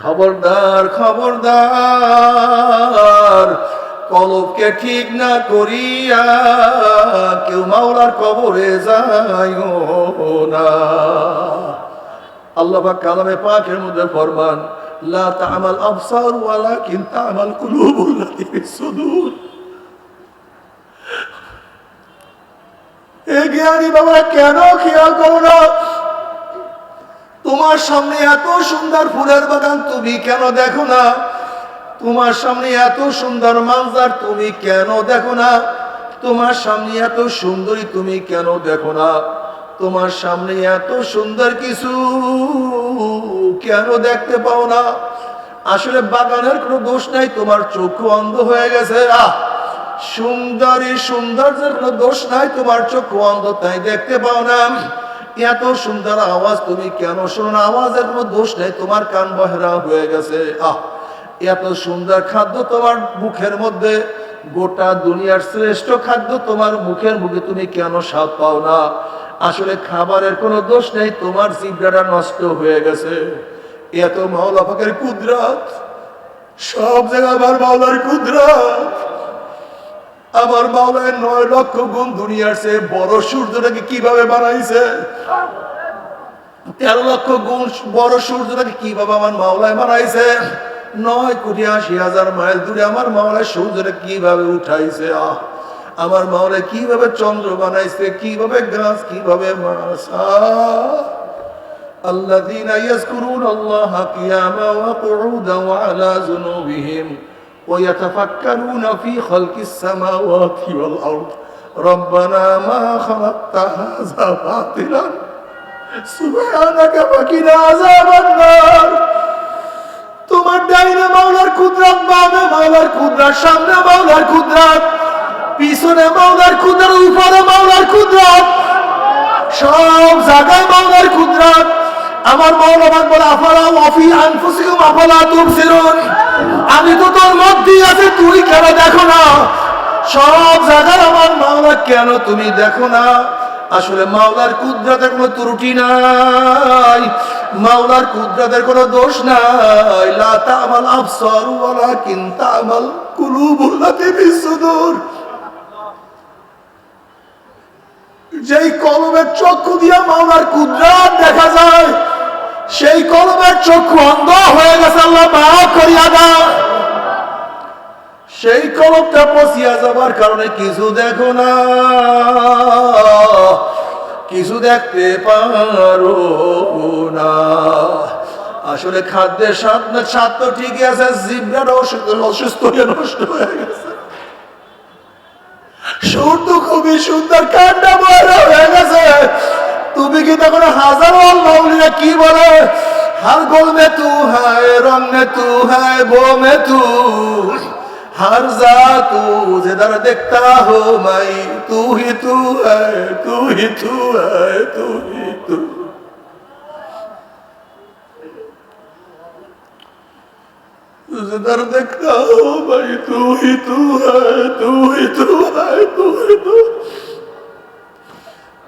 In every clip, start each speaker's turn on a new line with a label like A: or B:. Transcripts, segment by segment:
A: খবরদার খবরদার কলবকে ঠিক না করিয়া কেউ মাওলার কবরে যাইও না আল্লাহ কালামে পাখের মধ্যে ফরমান লা তামাল কিন্তু এ বাবা কেন খেয়াল করো না তোমার সামনে এত সুন্দর ফুলের বাগান তুমি কেন দেখো না তোমার সামনে এত সুন্দর মানজার তুমি কেন দেখো না তোমার সামনে এত সুন্দরী তুমি কেন দেখো না তোমার সামনে এত সুন্দর কিছু কেন দেখতে পাও না আসলে বাগানের কোনো দোষ নাই তোমার চক্ষু অন্ধ হয়ে গেছে আহ সুন্দরী সৌন্দর্যের কোনো দোষ নাই তোমার চক্ষু অন্ধ তাই দেখতে পাও না এত সুন্দর আওয়াজ তুমি কেন শোনো আওয়াজের কোনো দোষ নেই তোমার কান বহেরা হয়ে গেছে আহ এত সুন্দর খাদ্য তোমার মুখের মধ্যে গোটা দুনিয়ার শ্রেষ্ঠ খাদ্য তোমার মুখের মুখে তুমি কেন স্বাদ পাও না আসলে খাবারের কোনো দোষ নেই তোমার জিব্রাটা নষ্ট হয়ে গেছে এত মহলাফাকের কুদরাত সব জায়গায় আমার মাওলার কুদরাত আমার মাওলায় নয় লক্ষ গুণ দুনিয়ার সে বড় সূর্যটাকে কিভাবে বানাইছে তেরো লক্ষ গুণ বড় সূর্যটাকে কিভাবে আমার মাওলায় বানাইছে নয় কোটি আশি হাজার মাইল দূরে আমার মাওলায় সূর্যটা কিভাবে উঠাইছে আহ আমার মাওলা কিভাবে চন্দ্র বানাইছে কিভাবে গাছ কিভাবে মাছ আল্লাহ দিন আল্লাহ কিয়ামা ওয়া কুউদা ওয়া আলা জুনুবিহিম ويتفكرون في خلق السماوات والأرض ربنا ما خلقت هذا باطلا سبحانك فقنا عذاب النار তোমার ডাইনে মাওলার কুদরাত বামে মাওলার কুদরাত সামনে মাওলার কুদরাত পিছনে মাওলার কুদরাত উপরে মাওলার কুদরাত সব জায়গায় মাওলার কুদরাত আমার মৌলবাদ বলে আফালা অফি আনফুসিকুম আফালা তুবসিরুন আমি তো তোর মধ্যেই আছি তুই কেন দেখো না সব জায়গার আমার মাওলা কেন তুমি দেখো না আসলে মাওলার কুদরাতে কোনো ত্রুটি নাই মাওলার কুদরাতের কোনো দোষ নাই লা তামাল আফসার ওয়ালা কিন তামাল কুলুবুল বিসুদুর যেই কলমের চক্ষু দিয়া মাওলার কুদরাত দেখা যায় চক্ষু অন্ধ হয়ে গেছে আল্লাহ মাফ করিয়া দাও সেই কলমটা পচিয়া যাবার কারণে কিছু দেখো না কিছু দেখতে পারো না আসলে খাদ্যের স্বাদ না স্বাদ তো ঠিকই আছে জিব্রার অসুস্থ হয়ে নষ্ট হয়ে গেছে সুর তো খুবই সুন্দর কান্না বড় হয়ে গেছে তুমি কি তখন হাজার আল্লাহ কি বলে हर गुल में तू है रंग में तू है वो में तू हर जा तू जिधर देखता हो मैं तू ही तू है तू ही तू है तू ही तू जिधर देखता हो मैं तू ही तू है तू ही तू है तू ही तू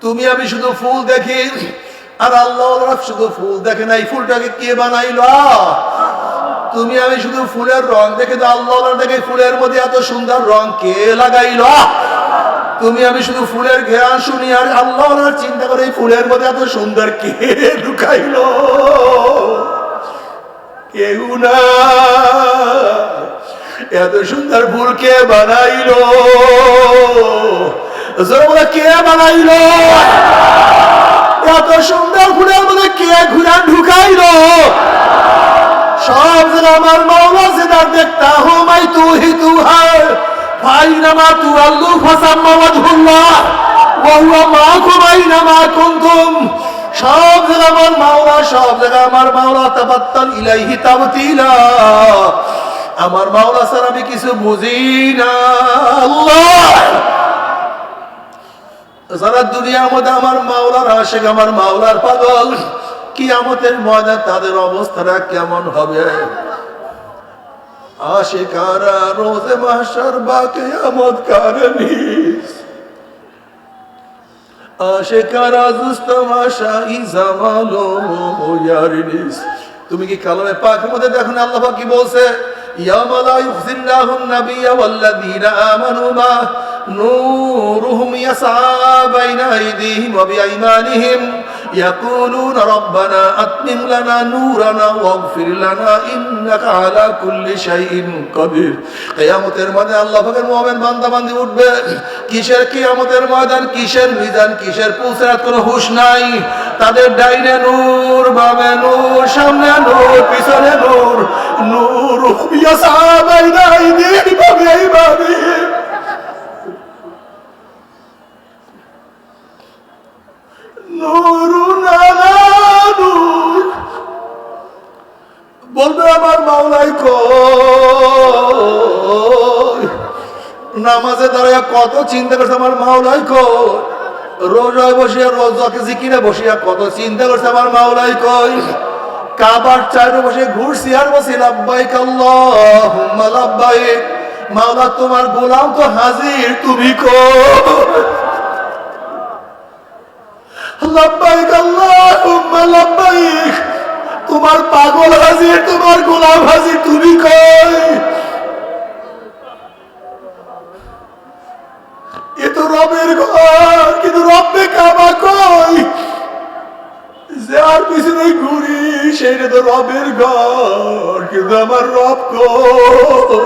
A: তুমি আমি শুধু ফুল দেখি আর আল্লাহ শুধু ফুল দেখে না এই ফুলটাকে কে বানাইল তুমি আমি শুধু ফুলের রং দেখে তো আল্লাহ দেখে ফুলের মধ্যে এত সুন্দর রং কে লাগাইল তুমি আমি শুধু ফুলের ঘেরান শুনি আর আল্লাহ চিন্তা করে এই ফুলের মধ্যে এত সুন্দর কে ঢুকাইল কেউ না এত সুন্দর ফুল কে বানাইল কে বানাইল এত সুন্দর ঘুরে মধ্যে কে ঘুরা ঢুকাইল সব যেন আমার মাওলা যেটা দেখতা হোমাই তু হি তু হার ফাইনামা তু আল্লু ফাসাম মাওয়াজহুল্লাহ ওয়া মা কুমাইনামা কুনতুম সব জায়গা আমার মাওলা সব জায়গা আমার মাওলা তাবাত্তাল ইলাইহি তাবতিলা আমার মাওলা স্যার আমি কিছু বুঝি না আল্লাহ যারা দুনিয়ার মধ্যে আমার মাওলার আসে আমার মাওলার পাগল আমাদের ময়দা তাদের অবস্থাটা কেমন হবে কারা রোজে মাসার বা কেয়ামত কারণী দুস্ত মাসা ইজামালো তুমি কি কালামে পাকের মধ্যে দেখো না আল্লাহ কি বলছে يوم لا يخزي الله النبي والذين آمنوا معه نورهم يسعى بين أيديهم وبأيمانهم يقولون ربنا أتمم لنا نورنا واغفر لنا إنك على كل شيء قدير কিয়ামতের ময়দানে আল্লাহ পাকের মুমিন বান্দা বান্দি উঠবে কিসের কিয়ামতের ময়দান কিসের মিজান কিসের পুসরাত কোনো হুঁশ নাই তাদের ডাইরে নূর বাবে নূর সামনে নূর পিছনে নূর নূর বলবে আমার মাওলাই নামাজে দাঁড়ায় কত চিন্তা করছে আমার মাওলাই কয় রোজায় বসিয়া রোজাকে জিকিরে বসিয়া কত চিন্তা করছে আমার মাওলাই কই কাবার চাইরে বসে ঘুরছি আর বসে লাব্বাইক আল্লাহুম্মা লাব্বাইক মাওলা তোমার গোলাম তো হাজির তুমি কো লাব্বাইক আল্লাহুম্মা লাব্বাইক তোমার পাগল হাজির তোমার গোলাম হাজির তুমি কই তো রবের ঘর কিন্তু রব্বে কাবা কই যার পিছনে ঘুরি সেটা তো রবের ঘর কিন্তু আমার রব কই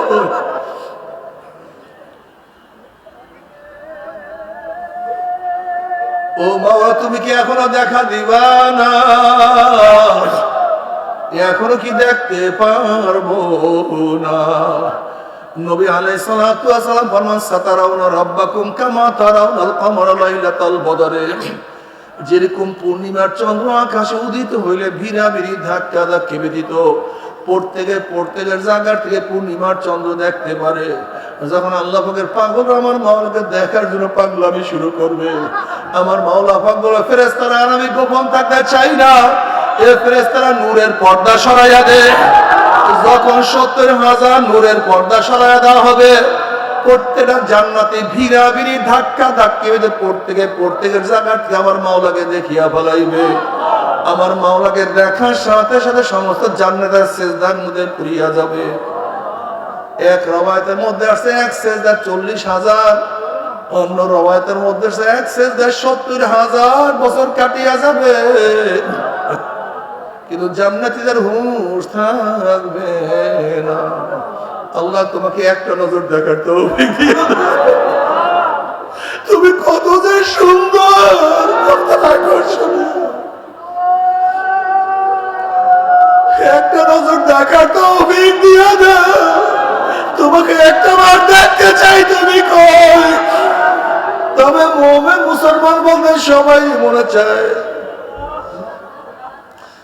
A: ও বাবা তুমি কি এখনো দেখা দিবা না এখনো কি দেখতে পারবো না নবী আলাই সালাতু ওয়াস ফরমান সাতারাউনা রাব্বাকুম কামা তারাউনাল কমরা লাইলাতাল বদরে যেরকম পূর্ণিমার চন্দ্র আকাশে উদিত হইলে ভিড়াভিড়ি ধাক্কা ধাক্কে ব্যতীত প্রত্যেকের প্রত্যেকের জায়গার থেকে পূর্ণিমার চন্দ্র দেখতে পারে যখন আল্লাহ পাকের পাগল আমার মাওলাকে দেখার জন্য পাগলামি শুরু করবে আমার মাওলা পাগল ফেরেস্তারা আর আমি গোপন থাকতে চাই না এ ফেরেস্তারা নূরের পর্দা সরাইয়া দেয় যখন সত্তর হাজার নূরের পর্দা সরাই দেওয়া হবে প্রত্যেকটা জান্নাতে ভিড়াভিড়ি ধাক্কা ধাক্কি হইতে প্রত্যেকে প্রত্যেকের জায়গাটি আমার মাওলাকে দেখিয়া ফলাইবে আমার মাওলাকে দেখার সাথে সাথে সমস্ত জান্নাতের সেজদার মধ্যে পুরিয়া যাবে এক রবায়তের মধ্যে আছে এক সেজদার চল্লিশ হাজার অন্য রবায়তের মধ্যে আছে এক সেজদার সত্তর হাজার বছর কাটিয়া যাবে কিন্তু জান্নাতি হুঁশ থাকবে না আল্লাহ তোমাকে একটা নজর দেখার তৌফিক তুমি কত যে সুন্দর একটা নজর দেখার তৌফিক দিয়ে দাও তোমাকে একটা বার দেখতে চাই তুমি কই তবে মোমেন মুসলমান বলতে সবাই মনে চায়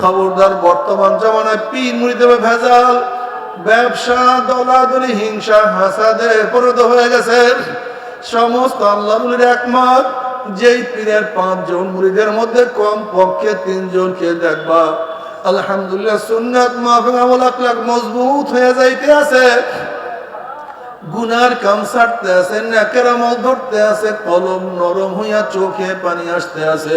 A: খবরদার বর্তমান জমানায় পীর মুড়িদেবে ভেজাল ব্যবসা দলাদলি হিংসা হাসাদে পরিণত হয়ে গেছে সমস্ত আল্লাহ একমত যেই পীরের পাঁচজন মুড়িদের মধ্যে কম পক্ষে তিনজনকে দেখবা আলহামদুলিল্লাহ সুন্নাত মাহফিল মজবুত হয়ে যাইতে আছে গুনার কাম ছাড়তে আছে নাকেরা আমল ধরতে আছে কলম নরম হইয়া চোখে পানি আসতে আছে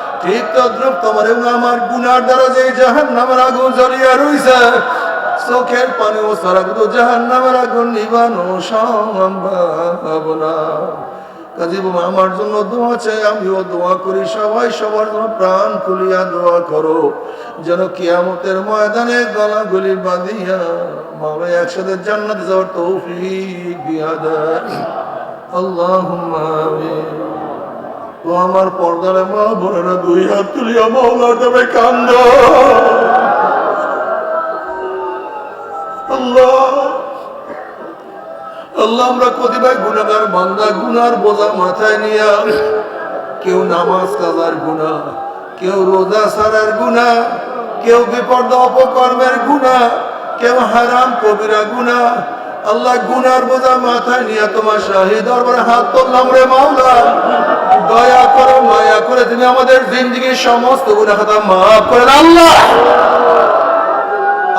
A: ঠিক তদ্রুপ তোমার এবং আমার গুনার দ্বারা যে জাহান নামের আগুন জ্বলিয়া রইছে চোখের পানি ও সারা কিন্তু জাহান নামের আগুন নিবানো সম্ভব না কাজী আমার জন্য দোয়া চাই আমিও দোয়া করি সবাই সবার জন্য প্রাণ খুলিয়া দোয়া করো যেন কিয়ামতের ময়দানে গলাগুলি বাঁধিয়া মামে একসাথে জান্নাত যাওয়ার তৌফিক দিয়া আল্লাহ আল্লাহ ও আমার পর্দার মা বোনেরা দুই হাত তুলিয়া মহলার দেবে কান্দ গুনার বোঝা মাথায় নিয়া কেউ নামাজ কাজার কেউ রোজা কেউ বিপদ অপকর্মের কেউ হারাম কবিরা গুনা আল্লাহ গুনার বোঝা মাথায় নিয়ে তোমার শাহী দরবার হাত তুললাম রে মাওলা দয়া করো মায়া করে তুমি আমাদের জিন্দগির সমস্ত গুনা খাতা মাফ করে আল্লাহ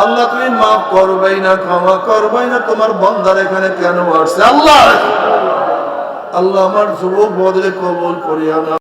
A: আল্লাহ তুমি মাফ করবেই না ক্ষমা করবেই না তোমার বন্ধার এখানে কেন আসছে আল্লাহ আল্লাহ আমার যুবক বদলে কবল করিয়া না